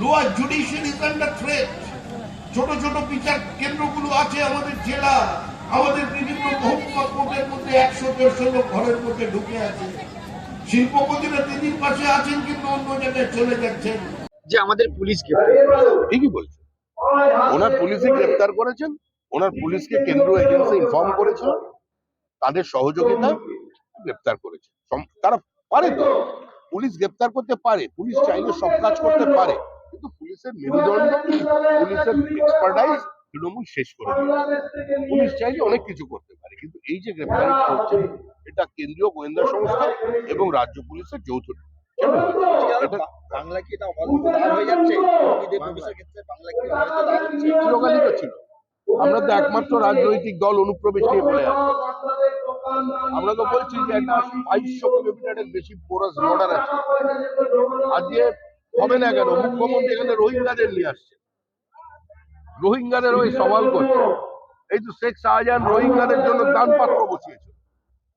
Lower judicial is under threat ছোট ছোট বিচার কেন্দ্রগুলো আছে আমাদের জেলা, আমাদের বিভিন্ন মহকুমা কোর্টের মধ্যে একশো দেড়শো লোক ঘরের মধ্যে ঢুকে আছে। শিল্পপতিরা দিদির পাশে আছেন কিন্তু অন্য জায়গায় চলে যাচ্ছেন। যে আমাদের পুলিশ ঠিকই বলছেন ওনার পুলিশই গ্রেপ্তার করেছেন, ওনার পুলিশকে কেন্দ্র এজেন্সি ইনফর্ম করেছিল, তাদের সহযোগিতা গ্রেপ্তার করেছে। তারা পারে তো। পুলিশ গ্রেপ্তার করতে পারে, পুলিশ চাইলে সব কাজ করতে পারে। কিন্তু পুলিশের মেরুদণ্ড পুলিশের এক্সপার্টাইজ তৃণমূল শেষ করে। পুলিশ চাইলে অনেক কিছু করতে পারে কিন্তু এই যে গ্রেপ্তারি এটা কেন্দ্রীয় গোয়েন্দা সংস্থা এবং রাজ্য পুলিশের যৌথ এটা বাংলা কি এটা হয়ে যাচ্ছে? ক্ষেত্রে বাংলা কি অবাধ দাঁড় হচ্ছে চিরকালই তো ছিল? আমরা তো একমাত্র রাজনৈতিক দল অনুপ্রবেশ নিয়ে বলে আমরা তো বলছি যে একটা বাইশশো কিলোমিটারের বেশি পোরাস বর্ডার আছে। আজকে হবে না কেন? মুখ্যমন্ত্রী এখানে রোহিঙ্গাদের নিয়ে আসছে। রোহিঙ্গাদের ওই সওয়াল করছে। এই তো শেখ শাহজাহান রোহিঙ্গাদের জন্য দান পাত্র বসিয়েছে।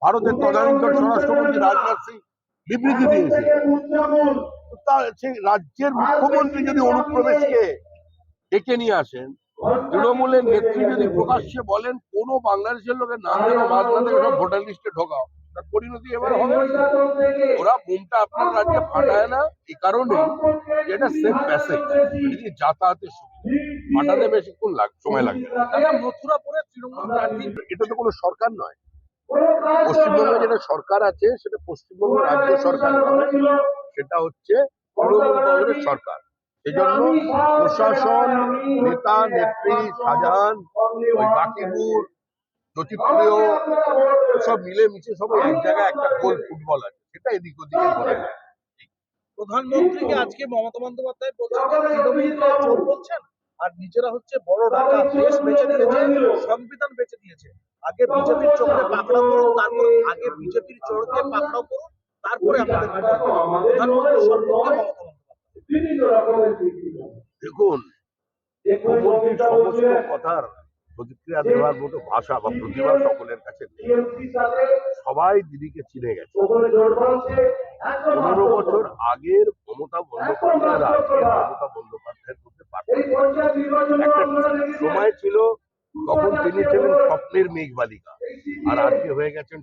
ভারতের তদানীন্তন স্বরাষ্ট্রমন্ত্রী রাজনাথ সিং বিবৃতি দিয়েছে। তো তা- সেই রাজ্যের মুখ্যমন্ত্রী যদি অনুপ্রবেশকে ডেকে নিয়ে আসেন, তৃণমূলের নেত্রী যদি প্রকাশ্যে বলেন, কোনো বাংলাদেশের লোকের নাম দেবো বাদ না ভোটার লিস্টে ঢোকাও। তার পরিণতি এবার হবে। ওরা বোমটা আপনার রাজ্যে ফাটায় না এই কারণে এটা সেফ প্যাসেজ যাতায়াতের সুবিধা? ফাটাতে বেশিক্ষণ লাগ সময় লাগবে? না। দাদা মথুরাপুরে তৃণমূল প্রার্থী এটা তো কোনো সরকার নয়। পশ্চিমবঙ্গে যেটা সরকার আছে সেটা পশ্চিমবঙ্গ রাজ্য সরকার সেটা হচ্ছে তৃণমূল কংগ্রেস সরকার। সেজন্য প্রশাসন নেতা নেত্রী শাহজাহান ওই বাকিবুর জ্যোতিপ্রিয় সব মিলে মিশে সবাই এক জায়গায় একটা গোল ফুটবল আছে সেটা এদিক ওদিকে করে না। প্রধানমন্ত্রীকে আজকে মমতা বন্দ্যোপাধ্যায় বলছেন চোর বলছেন আর নিজেরা হচ্ছে বড় ডাকা দেশ বেঁচে দিয়েছে সংবিধান বেঁচে দিয়েছে আগে বিজেপির চোখে পাকড়াও করুন তারপর আগে বিজেপির চোরকে পাকড়াও করুন তারপরে আমাদের প্রধানমন্ত্রী সম্পর্কে মমতা দেখুন কথার প্রতিক্রিয়া দেওয়ার মতো ভাষা বা প্রতিভা সকলের কাছে। সবাই দিদিকে চিনে গেছে। পনেরো বছর আগের মমতা বন্দ্যোপাধ্যায় একটা সময় ছিল তখন তিনি ছিলেন স্বপ্নের মেঘ বালিকা আর আজকে হয়ে গেছেন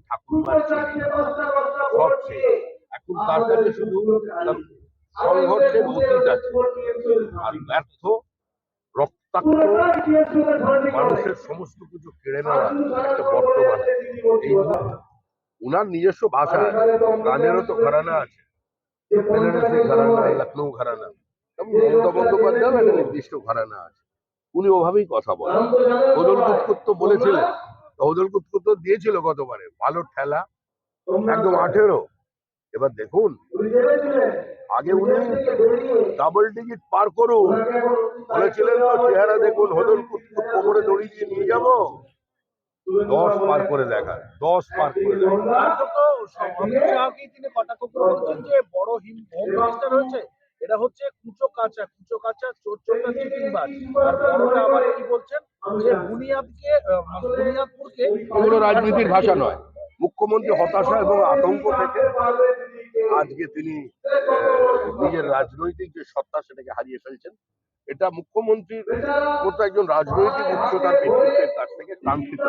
ছেলে। এখন তার কাছে শুধু সংঘর্ষের অতীত আছে আর ব্যর্থ মানুষের সমস্ত কিছু কেড়ে নেওয়া একটা বর্তমান। এই উনার নিজস্ব ভাষা গানেরও তো ঘরানা আছে। লখনৌ ঘরানা মমতা বন্দ্যোপাধ্যায়ের একটা নির্দিষ্ট ঘরানা আছে। উনি ওভাবেই কথা বলেন। হদল তো বলেছিলেন। হদল তো দিয়েছিল গতবারে। ভালো ঠেলা। একদম আঠেরো। এবার দেখুন। আগে উনি ডাবল টিকিট পার করুন বলেছিলেন তো চেহারা দেখুন হদল কুতকুত কোমরে দড়ি দিয়ে নিয়ে যাব। দশ পার করে দেখা দশ পার করে যে বড় হিম হয়েছে এটা হচ্ছে কুচো কাঁচা কুচো কাঁচা চোর চোরটা চিটিংবাজ আর বড়টা আবার কি বলছেন? যে বুনিয়াদকে বুনিয়াদপুরকে এগুলো রাজনীতির ভাষা নয়। মুখ্যমন্ত্রী হতাশা এবং আতঙ্ক থেকে আজকে তিনি নিজের রাজনৈতিক যে সত্তা সেটাকে হারিয়ে ফেলছেন এটা মুখ্যমন্ত্রীর মতো একজন রাজনৈতিক উচ্চতার ব্যক্তিত্বের কাছ থেকে কাঙ্ক্ষিত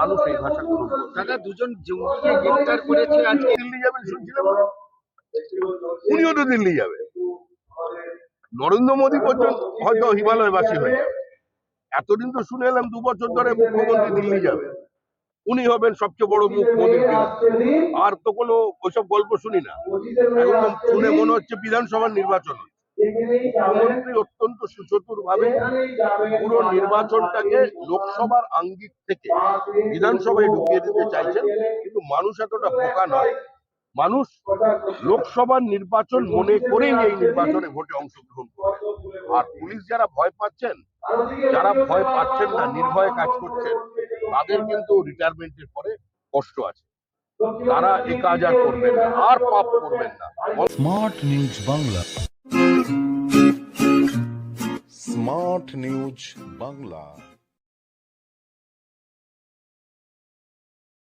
মানুষ এই ভাষা গ্রহণ দাদা দুজন জঙ্গিকে গ্রেফতার করেছে আজকে। দিল্লি যাবেন শুনছিলাম উনিও তো দিল্লি যাবে। নরেন্দ্র মোদী পর্যন্ত হয়তো হিমালয়বাসী হয়ে যাবে। এতদিন তো শুনে এলাম দু বছর ধরে মুখ্যমন্ত্রী দিল্লি যাবে। উনি হবেন সবচেয়ে বড় মুখ মোদীর আর তো কোনো ওইসব গল্প শুনি না। একদম শুনে মনে হচ্ছে বিধানসভার নির্বাচন। মুখ্যমন্ত্রী অত্যন্ত সুচতুর ভাবে পুরো নির্বাচনটাকে লোকসভার আঙ্গিক থেকে বিধানসভায় ঢুকিয়ে দিতে চাইছেন। কিন্তু মানুষ এতটা বোকা নয়। মানুষ লোকসভার নির্বাচন মনে করেই এই নির্বাচনে ভোটে অংশগ্রহণ করবে। আর পুলিশ যারা ভয় পাচ্ছেন, যারা ভয় পাচ্ছেন না, নির্ভয়ে কাজ করছেন, তাদের কিন্তু রিটায়ারমেন্টের পরে কষ্ট আছে। তারা এ কাজ আর করবেন না, আর পাপ করবেন না। Smart news Bangla smart news Bangla